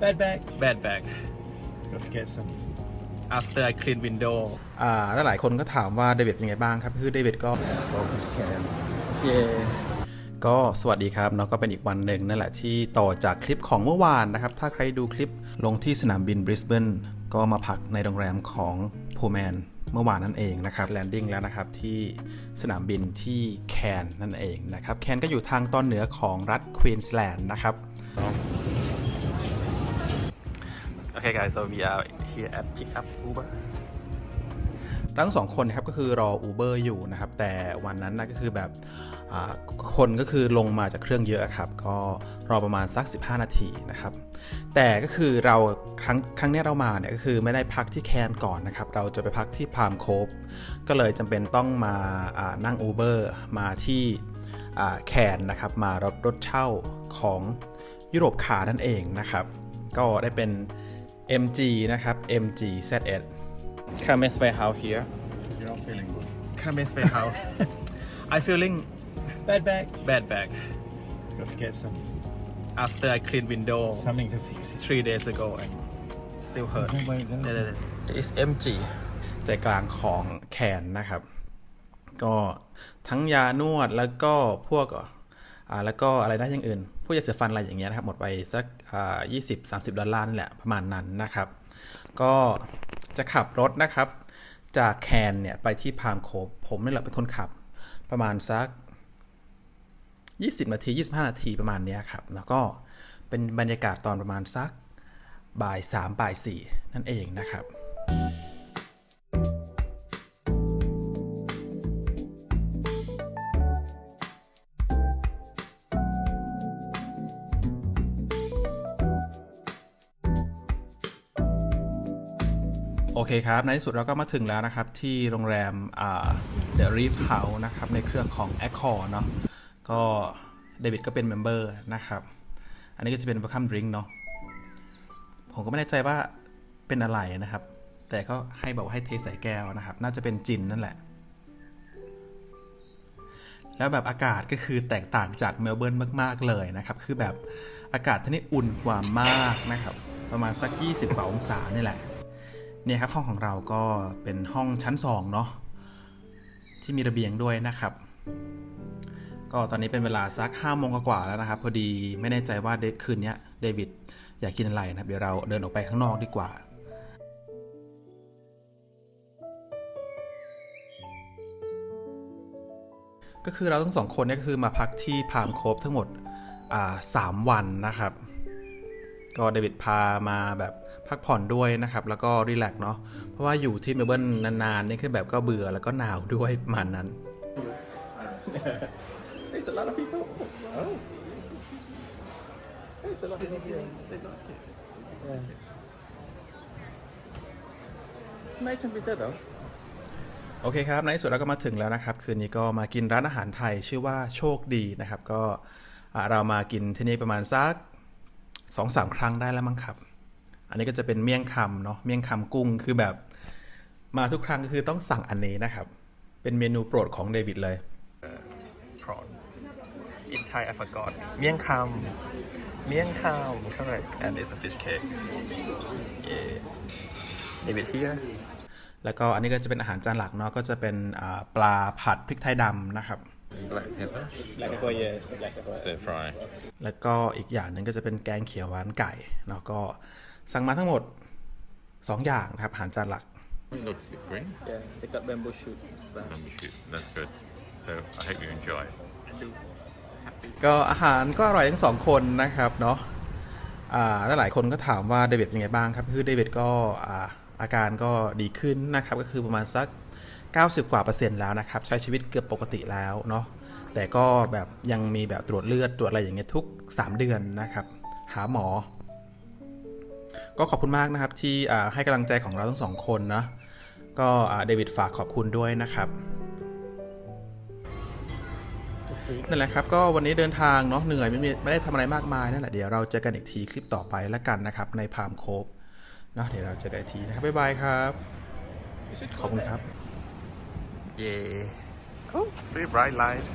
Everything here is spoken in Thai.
Bad bag. bad bag Got to get some. after I clean window อ่าแล้วหลายคนก็ถามว่าเดวิดเป็นไงบ้างครับ คือเดวิดก็ Welcome to Cam. เย่ก็สวัสดีครับเนาะก็เป็นอีกวันหนึ่งนั่นแหละที่ต่อจากคลิปของเมื่อวานนะครับ ถ้าใครดูคลิปลงที่สนามบินบริสเบนก็มาพักในโรงแรมของโพแมนเมื่อวานนั่นเองนะครับแลนดิ้งแล้วนะครับที่สนามบินที่แคนนั่นเองนะครับแคนก็อยู่ทางตอนเหนือของรัฐควีนส์แลนด์นะครับ Okay guys so we are here at pick up Uber ทั้งสองคนนะครับก็คือรอ Uber อยู่นะครับ แต่วันนั้นนะก็คือแบบคนก็คือลงมาจากเครื่องเยอะครับ ก็รอประมาณสัก 15 นาทีนะครับ แต่ก็คือเราครั้งครั้งนี้เรามาเนี่ยก็คือไม่ได้พักที่แคนก่อนนะครับ เราจะไปพักที่พามโคฟก็เลยจำเป็นต้องมาานั่ง Uber มาที่แคนนะครับ มารถรถเช่าของยุโรปคาร์นั่นเองนะครับ ก็ได้เป็น MG นะครับ MG ZS Cames Way House here You're not feeling good. Cames Way House I feeling Bad bag. bad bag Got to get some. after I clean window Something to fix it. three days ago and still hurt Wait, wait, wait. เดี๋ยวๆ is MG ใจกลางของแคนนะครับ ก็ทั้งยานวดแล้วก็พวกอ่า แล้วก็อะไรนะอย่างอื่นพวกยาสีฟันอะไรอย่างเงี้ยนะครับ หมดไปสักอ่า20 30ดอลลาร์นี่แหละประมาณนั้นนะครับ ก็จะขับรถนะครับ จากแคนเนี่ยไปที่พามโคบผมนี่แหละเป็นคนขับ ประมาณสัก 20 นาที 25 นาทีประมาณเนี้ยครับ แล้วก็เป็นบรรยากาศตอนประมาณสักบ่าย3บ่าย4นั่นเองนะครับ โอเคครับ ในที่สุดเราก็มาถึงแล้วนะครับ ที่โรงแรมอ่า The Reef House นะครับ ในเครื่องของ Accor เนาะก็เดวิดก็เป็นเมมเบอร์นะครับ อันนี้ก็จะเป็น Welcome Drink เนาะผมก็ไม่แน่ใจว่าเป็นอะไรนะครับ แต่ก็ให้บอกว่าให้เทใส่แก้วนะครับ น่าจะเป็นจินนั่นแหละ แล้วแบบอากาศก็คือแตกต่างจากเมลเบิร์นมาก ๆ เลยนะครับ คือแบบอากาศที่นี่อุ่นกว่ามากนะครับ ประมาณสัก 20กว่าองศานี่แหละ เนี่ยครับห้องของเราก็เป็นห้องชั้น2เนาะที่มีระเบียงด้วยนะครับ ก็ตอนนี้เป็นเวลาสัก5โมงกว่าแล้วนะครับ พอดีไม่แน่ใจว่าเดคืนนี้เดวิดอยากกินอะไรนะครับ เดี๋ยวเราเดินออกไปข้างนอกดีกว่าก็คือเราทั้งสองคนเนี่ยก็คือมาพักที่พามโคฟทั้งหมดสามวันนะครับ ก็เดวิดพามาแบบ พักผ่อนด้วยนะครับ แล้วก็รีแลกซ์เนาะเพราะว่าอยู่ที่เมลเบิร์นนานๆนี่คือแบบก็เบื่อแล้วก็หนาวด้วยประมาณนั้น There's a lot of people oh There's a lot of people they got it It's nice temperature though โอเคครับ ในที่สุดเราก็มาถึงแล้วนะครับ คืนนี้ก็มากินร้านอาหารไทยชื่อว่าโชคดีนะครับ ก็อ่าเรามากินที่นี่ประมาณสักสองสามครั้งได้แล้วมั้งครับ อันนี้ก็จะเป็นเมี่ยงคำเนาะเมี่ยงคำกุ้งคือแบบมาทุกครั้งก็คือต้องสั่งอันนี้นะครับ เป็นเมนูโปรดของเดวิดเลย prawn in Thai I forgot เมี่ยงคำเมี่ยงคำ correct and it's a fish cake yeah David here แล้วก็อันนี้ก็จะเป็นอาหารจานหลักเนาะก็จะเป็นอ่าปลาผัดพริกไทยดำนะครับ Black pepper, Like a boy, yes. Like a boy. stir fry. แล้วก็อีกอย่างหนึ่งก็จะเป็นแกงเขียวหวานไก่เนาะก็ สั่งมาทั้งหมด 2 อย่างนะครับอาหารจานหลัก It looks a bit green. Yeah, they got bamboo shoot as well. Um, shoot, that's good. So I hope you enjoy. ก็อาหารก็อร่อยทั้งสองคนนะครับเนาะอ่าแล้วหลายคนก็ถามว่าเดวิดเป็นไงบ้างครับ คือเดวิดก็อ่าอาการก็ดีขึ้นนะครับ ก็คือประมาณสัก 90 กว่าเปอร์เซ็นต์แล้วนะครับ ใช้ชีวิตเกือบปกติแล้วเนาะ แต่ก็แบบยังมีแบบตรวจเลือดตรวจอะไรอย่างเงี้ยทุก 3 เดือนนะครับ หาหมอ ก็ขอบคุณมากนะครับที่อ่าให้กำลังใจของเราทั้งสองคนนะก็อ่าเดวิดฝากขอบคุณด้วยนะครับนั่นแหละครับก็วันนี้เดินทางเนาะเหนื่อยไม่มีไม่ได้ทำอะไรมากมายนั่นแหละเดี๋ยวเราเจอกันอีกทีคลิปต่อไปแล้วกันนะครับในพามโคบเนาะเดี๋ยวเราเจอกันอีกทีนะครับบ๊ายบายครับ ขอบคุณครับ yeah oh very bright light